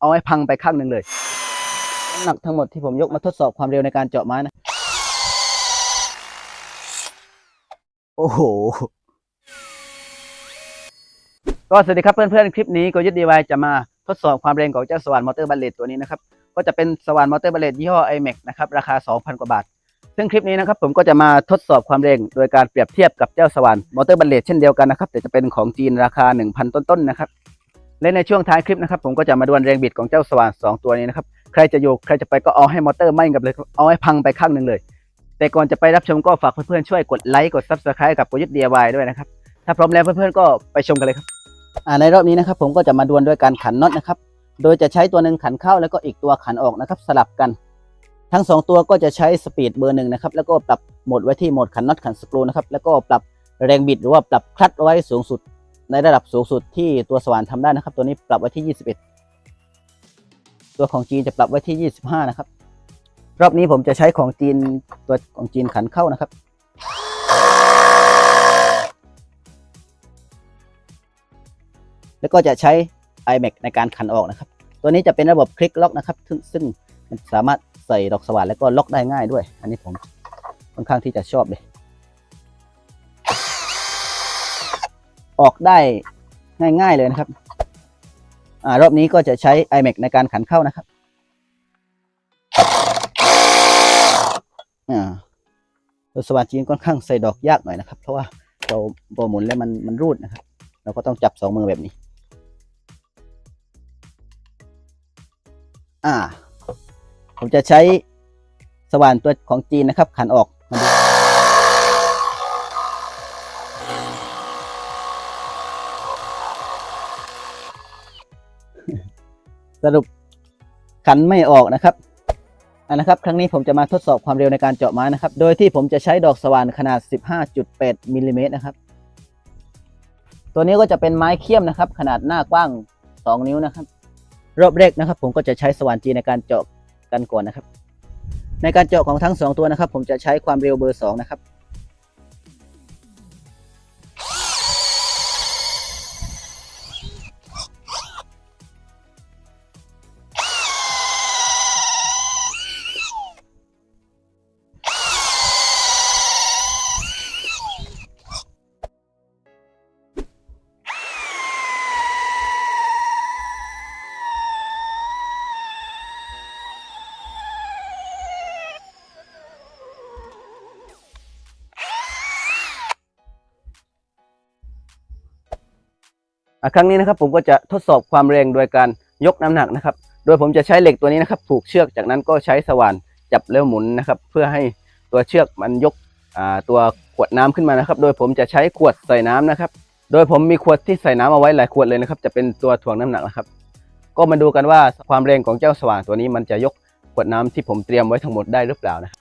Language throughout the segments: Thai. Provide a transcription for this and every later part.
เอาให้พังไปข้างหนึ่งเลยน้ำหนักทั้งหมดที่ผมยกมาทดสอบความเร็วในการเจาะไม้นะ โอ้โห ก็สวัสดีครับเพื่อนๆ คลิปนี้ก็ยึดดีไวจะมาทดสอบความแรงของเจ้าสว่านมอเตอร์บัลเลตตัวนี้นะครับ ก็จะเป็นสว่านมอเตอร์บัลเลตยี่ห้อ iMac นะครับ ราคา 2,000 กว่าบาท ซึ่งคลิปนี้นะครับผมก็จะมาทดสอบความแรงโดยการเปรียบเทียบกับเจ้าสว่านมอเตอร์บัลเลตเช่นเดียวกันนะครับ แต่จะเป็นของจีนราคา 1,000 ต้นๆนะครับ และในช่วงท้ายคลิปนะครับผมก็จะมาดวลแรงบิดของเจ้าสว่านสองตัวนี้นะครับใครจะอยู่ใครจะไปก็เอาให้มอเตอร์ไหม้กันเลยเอาให้พังไปข้างหนึ่งเลย แต่ก่อนจะไปรับชมก็ฝากเพื่อนๆช่วยกดไลค์กด Subscribe กับโปรยุทธ์ DIY ด้วยนะครับถ้าพร้อมแล้วเพื่อนๆก็ไปชมกันเลยครับในรอบนี้นะครับผมก็จะมาดวลด้วยการขันน็อตนะครับโดยจะใช้ตัวหนึ่งขันเข้าแล้วก็อีกตัวขันออกนะครับสลับกัน ทั้งสองตัวก็จะใช้สปีดเบอร์หนึ่งนะครับแล้วก็ปรับโหมดไว้ที่โหมดขันน็อตขันสกรูนะครับแล้วก็ปรับแรงบิดหรือว่าปรับคลัตไว้สูงสุด ในระดับสูงสุดที่ตัวสว่านทำได้นะครับ ตัวนี้ปรับไว้ที่ 21 ตัวของจีนจะปรับไว้ที่ 25 นะครับ รอบนี้ผมจะใช้ของจีนตัวของจีนขันเข้านะครับแล้วก็จะใช้ iMac ในการขันออกนะครับ ตัวนี้จะเป็นระบบคลิกล็อกนะครับ ซึ่งซึ่งมันสามารถใส่ดอกสว่านแล้วก็ล็อกได้ง่ายด้วย อันนี้ผมค่อนข้างที่จะชอบเลย ออกได้ง่าย ๆเลยนะครับอ่ารอบนี้ก็จะใช้ iMac ในการขันเข้านะครับอ่าตัวสว่านจีนค่อนข้างใส่ดอกยากหน่อยนะครับ เพราะว่าเราพอหมุนแล้วมันมันรูดนะครับ เราก็ต้องจับสองมือแบบนี้ อ่า ผมจะใช้สว่านตัวของจีนนะครับ ขันออกมาดู สรุปขันไม่ออกนะครับอันนะครับครั้งนี้ผมจะมาทดสอบความเร็วในการเจาะไม้นะครับ โดยที่ผมจะใช้ดอกสว่านขนาด 15.8มิลลิเมตรนะครับ ตัวนี้ก็จะเป็นไม้เขี้ยมนะครับ ขนาดหน้ากว้าง 2 นิ้วนะครับ รอบแรกนะครับ ผมก็จะใช้สว่านจีในการเจาะกันก่อนนะครับ ในการเจาะของทั้งสองตัวนะครับ ผมจะใช้ความเร็วเบอร์2นะครับ ครั้งนี้นะครับผมก็จะทดสอบความแรงโดยการยกน้ำหนักนะครับ โดยผมจะใช้เหล็กตัวนี้นะครับผูกเชือกจากนั้นก็ใช้สว่านจับแล้วหมุนนะครับ เพื่อให้ตัวเชือกมันยกตัวขวดน้ำขึ้นมานะครับ โดยผมจะใช้ขวดใส่น้ำนะครับ โดยผมมีขวดที่ใส่น้ำเอาไว้หลายขวดเลยนะครับ จะเป็นตัวถ่วงน้ำหนักนะครับ ก็มาดูกันว่าความแรงของเจ้าสว่านตัวนี้มันจะยกขวดน้ำที่ผมเตรียมไว้ทั้งหมดได้หรือเปล่านะ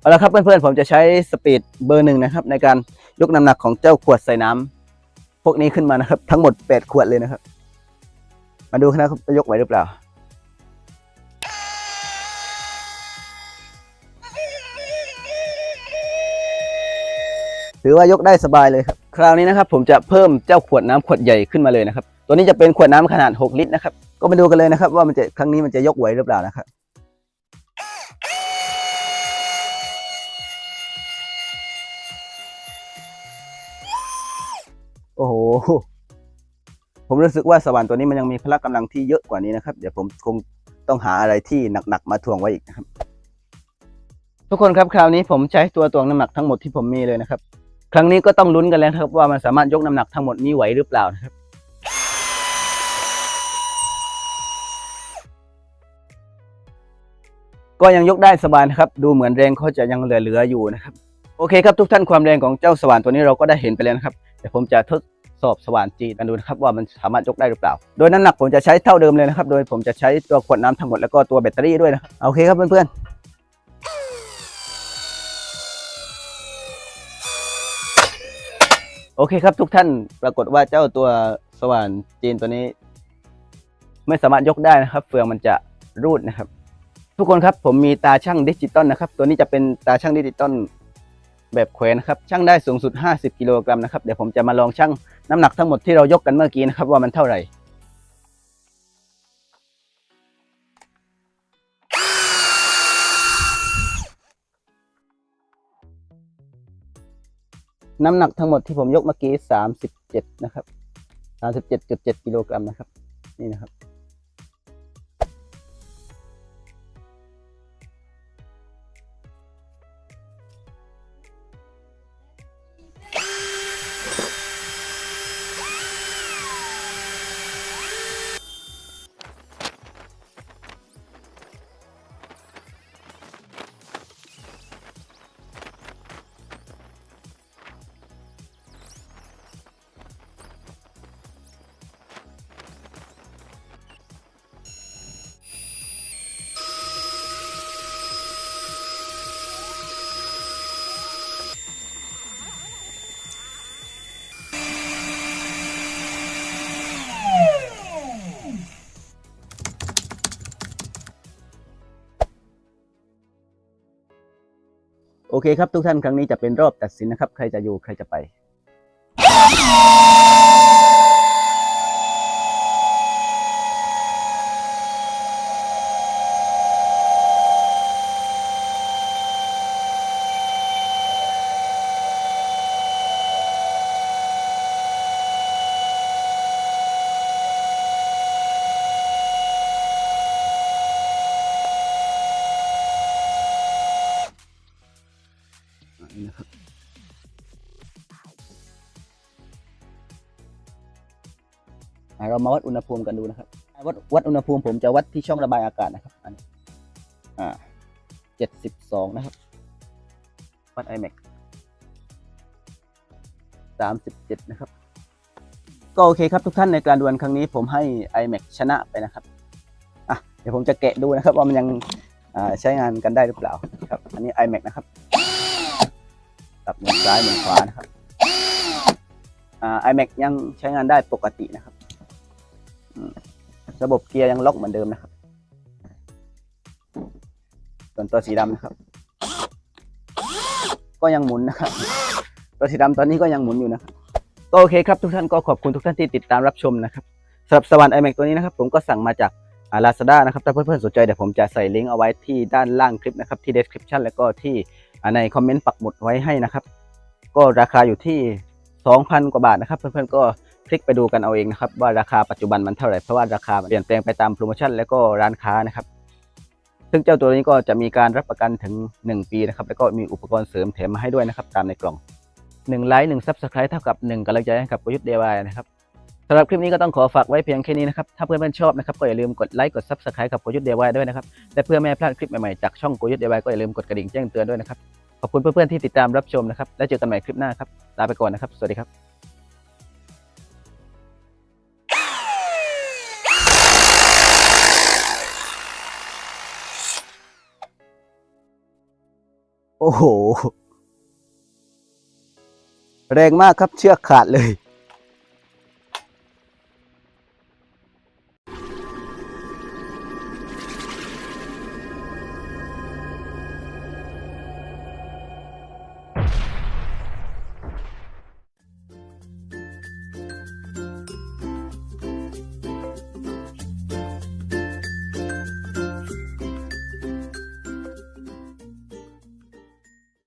เอาละครับเพื่อนๆผมจะใช้สปีดเบอร์หนึ่งนะครับในการยกน้ำหนักของเจ้าขวดใส่น้ำ พวกนี้ขึ้นมานะครับ ทั้งหมด 8 ขวดเลยนะครับ มาดูนะครับจะยกไหวหรือเปล่า ถือว่ายกได้สบายเลยครับ คราวนี้นะครับ ผมจะเพิ่มเจ้าขวดน้ำขวดใหญ่ขึ้นมาเลยนะครับ ตัวนี้จะเป็นขวดน้ำขนาด 6 ลิตรนะครับ ก็มาดูกันเลยนะครับ ว่ามันจะครั้งนี้มันจะยกไหวหรือเปล่านะครับ โอ้โห ผมรู้สึกว่าสว่านตัวนี้มันยังมีพละกำลังที่เยอะกว่านี้นะครับ เดี๋ยวผมคงต้องหาอะไรที่หนักๆมาถ่วงไว้อีกนะครับ ทุกคนครับคราวนี้ผมใช้ตัวตวงน้ำหนักทั้งหมดที่ผมมีเลยนะครับ ครั้งนี้ก็ต้องลุ้นกันแล้วครับ ว่ามันสามารถยกน้ำหนักทั้งหมดนี้ไหวหรือเปล่านะครับก็ยังยกได้สบายนะครับ ดูเหมือนแรงเขาจะยังเหลือๆอยู่นะครับ โอเคครับทุกท่านความแรงของเจ้าสว่านตัวนี้เราก็ได้เห็นไปแล้วนะครับ เดี๋ยวผมจะทดสอบสว่านจีนกันดูนะครับว่ามันสามารถยกได้หรือเปล่า โดยน้ำหนักผมจะใช้เท่าเดิมเลยนะครับ โดยผมจะใช้ตัวขวดน้ำทั้งหมดแล้วก็ตัวแบตเตอรี่ด้วยนะโอเคครับเพื่อนๆโอเคครับทุกท่านปรากฏว่าเจ้าตัวสว่านจีนตัวนี้ ไม่สามารถยกได้นะครับ เฟืองมันจะรูดนะครับ ทุกคนครับผมมีตาช่างดิจิตอลนะครับ ตัวนี้จะเป็นตาช่างดิจิตอล แบบแขวนครับชั่งได้สูงสุด 50 กิโลกรัมนะครับเดี๋ยวผมจะมาลองชั่งน้ำหนักทั้งหมดที่เรายกกันเมื่อกี้นะครับว่ามันเท่าไหร่น้ำหนักทั้งหมดที่ผมยกเมื่อกี้ 37 นะครับ 37.7 กิโลกรัมนะครับ นี่นะครับ โอเคครับทุกท่านครั้งนี้จะเป็นรอบตัดสินนะครับ ใครจะอยู่ใครจะไป เรามาวัดอุณหภูมิกันดูนะครับวัดวัดอุณหภูมิผมจะวัดที่ช่องระบายอากาศนะครับ อันนี้อ่าเจ็ดสิบสองนะครับ วัด iMac สามสิบเจ็ดนะครับ ก็โอเคครับทุกท่านในการดวลครั้งนี้ผมให้ iMac ชนะไปนะครับอะเดี๋ยวผมจะแกะดูนะครับ ว่ามันยังใช้งานกันได้หรือเปล่าครับ อันนี้ iMac นะครับกับมุนซ้ายมุนขวานะครับอ่า iMac ยังใช้งานได้ปกตินะครับ ระบบเกียร์ยังล็อกเหมือนเดิมนะครับ ส่วนตัวสีดำนะครับ ก็ยังหมุนนะครับตัวสีดำตอนนี้ก็ยังหมุนอยู่นะครับก็โอเคครับทุกท่านก็ขอบคุณทุกท่านที่ติดตามรับชมนะครับสำหรับสวรรค์ iMac ตัวนี้นะครับ ผมก็สั่งมาจากอ่า Lazada นะครับ ถ้าเพื่อนๆสนใจเดี๋ยวผมจะใส่ลิงก์เอาไว้ที่ด้านล่างคลิปนะครับ ที่ description แล้วก็ที่ในคอมเมนต์ปักหมุดไว้ให้นะครับ ก็ราคาอยู่ที่ 2,000 กว่าบาทนะครับ เพื่อนๆก็ ลิกไปดูกันเอาเองนะครับ ว่าราคาปัจจุบันมันเท่าไหร่เพราะว่าราคาเปลี่ยนแปลงไปตามโปรโมชั่นแล้วก็ร้านค้านะครับ ซึ่งเจ้าตัวนี้ก็จะมีการรับประกันถึง 1 ปีนะครับ แล้วก็มีอุปกรณ์เสริมแถมมาให้ด้วยนะครับ ตามในกล่อง1ไลค์1 Subscribe เท่ากับ1กำลังใจให้กับประยุทธ์เดวายนะครับสำหรับคลิปนี้ก็ต้องขอฝากไว้เพียงแค่นี้นะครับ ถ้าเพื่อนๆชอบนะครับก็อย่าลืมกดไลค์กด Subscribe กับประยุทธเดวายด้วยนะครับ และเพื่อไม่ให้พลาดคลิปใหม่ๆจากช่องโกยุทธเดวายก็อย่าลืมกดกระดิ่งแจ้งเตือนด้วยนะครับ ขอบคุณเพื่อนๆที่ติดตามรับชมนะครับ แล้วเจอกันใหม่คลิปหน้าครับ ลาไปก่อนนะครับ สวัสดีครับ โอ้โห แรงมากครับเชือกขาดเลย